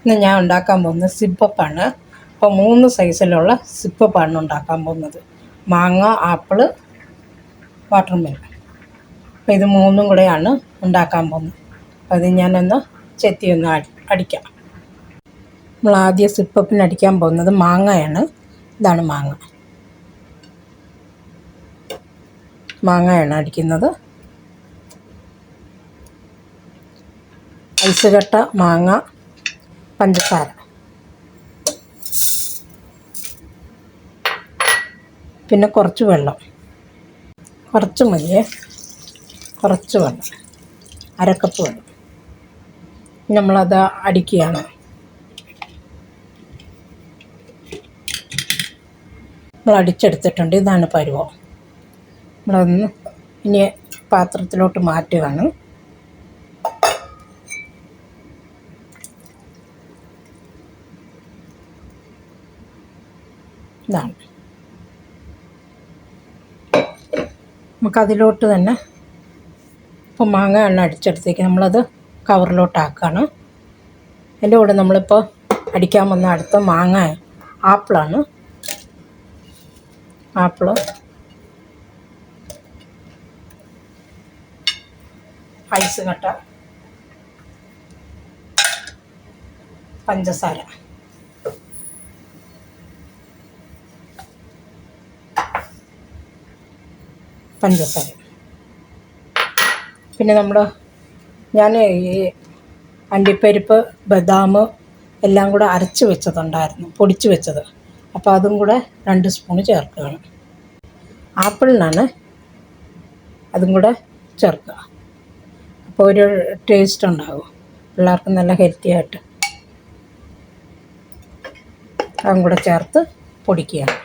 ഇന്ന് ഞാൻ ഉണ്ടാക്കാൻ പോകുന്നത് സിപ്പപ്പാണ്. അപ്പോൾ മൂന്ന് സൈസിലുള്ള സിപ്പപ്പാണ് ഉണ്ടാക്കാൻ പോകുന്നത്. മാങ്ങ ആപ്പിൾ വാട്ടർമെലൺ. അപ്പോൾ ഇത് മൂന്നും കൂടെയാണ് ഉണ്ടാക്കാൻ പോകുന്നത്. അത് ഞാനൊന്ന് ചെത്തി ഒന്ന് അടി അടിക്കാം. നമ്മൾ ആദ്യം സിപ്പപ്പിന് അടിക്കാൻ പോകുന്നത് മാങ്ങയാണ്. ഇതാണ് മാങ്ങ. മാങ്ങയാണ് അടിക്കുന്നത്. ഐസ് കട്ട മാങ്ങ പഞ്ചസാര. പിന്നെ കുറച്ച് വെള്ളം. കുറച്ച് മതിയേ കുറച്ച് വെള്ളം. അരക്കപ്പ് വെള്ളം. നമ്മളത് അടിക്കുകയാണ്. നമ്മൾ അടിച്ചെടുത്തിട്ടുണ്ട്. ഇതാണ് പരുവം. നമ്മളൊന്ന് ഇനി പാത്രത്തിലോട്ട് മാറ്റുകയാണ്. ഇതാണ് നമുക്കതിലോട്ട് തന്നെ ഇപ്പം മാങ്ങ എണ്ണ അടിച്ചെടുത്തേക്ക് നമ്മളത് കവറിലോട്ടാക്കുകയാണ്. അതിന്റെ കൂടെ നമ്മളിപ്പോൾ അടിക്കാൻ വന്ന അടുത്ത മാങ്ങ ആപ്പിളാണ്. ആപ്പിൾ. ഐസ് കട്ട. പഞ്ചസാര. പഞ്ചസാര. പിന്നെ നമ്മൾ ഞാൻ ഈ അണ്ടിപ്പരിപ്പ് ബദാം എല്ലാം കൂടെ അരച്ച് വെച്ചതുണ്ടായിരുന്നു പൊടിച്ച് വെച്ചത്. അപ്പോൾ അതും കൂടെ രണ്ട് സ്പൂൺ ചേർക്കുകയാണ് ആപ്പിളിനാണ് അതും കൂടെ ചേർക്കുക. അപ്പോൾ ഒരു ടേസ്റ്റ് ഉണ്ടാകും പിള്ളേർക്ക് നല്ല ഹെൽത്തി ആയിട്ട് അതും കൂടെ ചേർത്ത് പൊടിക്കുകയാണ്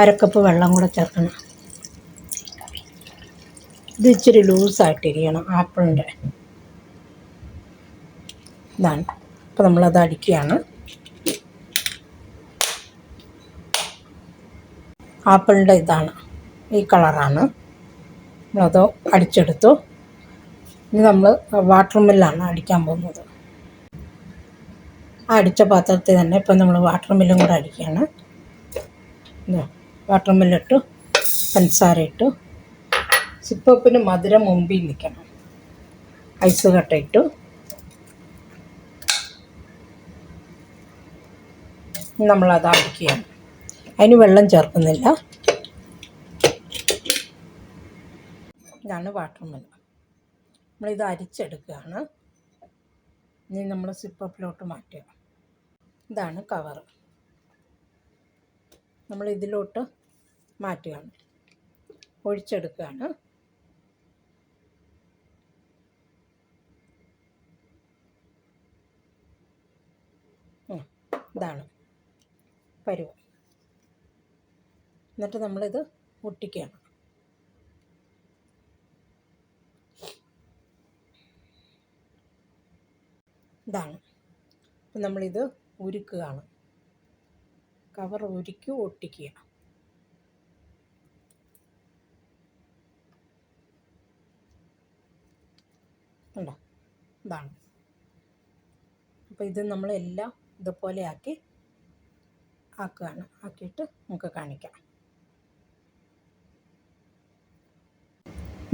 അരക്കപ്പ് വെള്ളം കൂടെ ചേർക്കണം. ഇത് ഇച്ചിരി ലൂസായിട്ടിരിക്കണം ആപ്പിളിന്റെ. ഇതാണ്. അപ്പോൾ നമ്മളത് അടിക്കുകയാണ്. ആപ്പിളിന്റെ ഇതാണ്. ഈ കളറാണ്. നമ്മളത് അടിച്ചെടുത്തു. ഇനി നമ്മൾ വാട്ടർ മില്ലാണ് അടിക്കാൻ പോകുന്നത്. ആ അടിച്ച പാത്രത്തിൽ തന്നെ ഇപ്പം നമ്മൾ വാട്ടർ മില്ലും കൂടെ അടിക്കുകയാണ്. വാട്ടർ മില്ലിട്ടു പഞ്ചസാര ഇട്ടു സിപ്പപ്പിന് മധുരം മുമ്പിൽ നിൽക്കണം. ഐസ് കട്ട ഇട്ടു നമ്മളത് അടിക്കുകയാണ്. അതിന് വെള്ളം ചേർക്കുന്നില്ല. ഇതാണ് വാട്ടർ മില്ല നമ്മളിത് അരിച്ചെടുക്കുകയാണ്. ഇനി നമ്മൾ സിപ്പപ്പിലോട്ട് മാറ്റുക. ഇതാണ് കവർ നമ്മൾ ഇതിലോട്ട് മാറ്റുകയാണ്. ഒഴിച്ചെടുക്കുകയാണ്. ഇതാണ് പരുവം. എന്നിട്ട് നമ്മളിത് ഒട്ടിക്കുകയാണ്. ഇതാണ്. അപ്പം നമ്മളിത് ഉരുക്കുകയാണ്. കവർ ഉരുക്കി ഒട്ടിക്കുക ഉണ്ടോ? ഇതാണ്. അപ്പോൾ ഇത് നമ്മളെല്ലാം ഇതുപോലെ ആക്കി ആക്കുകയാണ്. ആക്കിയിട്ട് നമുക്ക് കാണിക്കാം.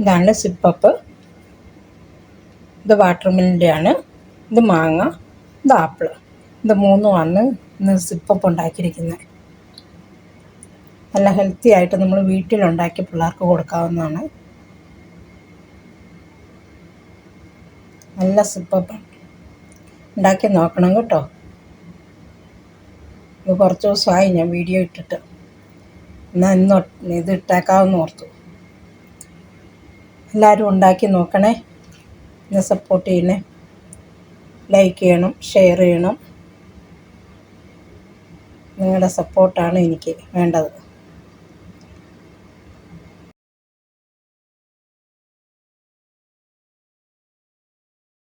ഇതാണ് സിപ്പപ്പ്. ഇത് വാട്ടർമിലിന്റെ ആണ് ഇത് മാങ്ങ. ഇത് ആപ്പിൾ ഇത് മൂന്നുമാണ് ഇന്ന് സിപ്പപ്പ് ഉണ്ടാക്കിയിരിക്കുന്നത്. നല്ല ഹെൽത്തി ആയിട്ട് നമ്മൾ വീട്ടിലുണ്ടാക്കി പിള്ളേർക്ക് കൊടുക്കാവുന്നതാണ്. നല്ല സിപ്പപ്പാണ് ഉണ്ടാക്കി നോക്കണം കേട്ടോ. ഇത് കുറച്ച് ദിവസമായി ഞാൻ വീഡിയോ ഇട്ടിട്ട്. എന്നാൽ ഇന്ന് ഇത് ഇട്ടേക്കാമെന്ന് ഓർത്തു. എല്ലാവരും ഉണ്ടാക്കി നോക്കണേ. എന്നെ സപ്പോർട്ട് ചെയ്യണേ. ലൈക്ക് ചെയ്യണം ഷെയർ ചെയ്യണം. നിങ്ങളുടെ സപ്പോർട്ടാണ് എനിക്ക് വേണ്ടത്.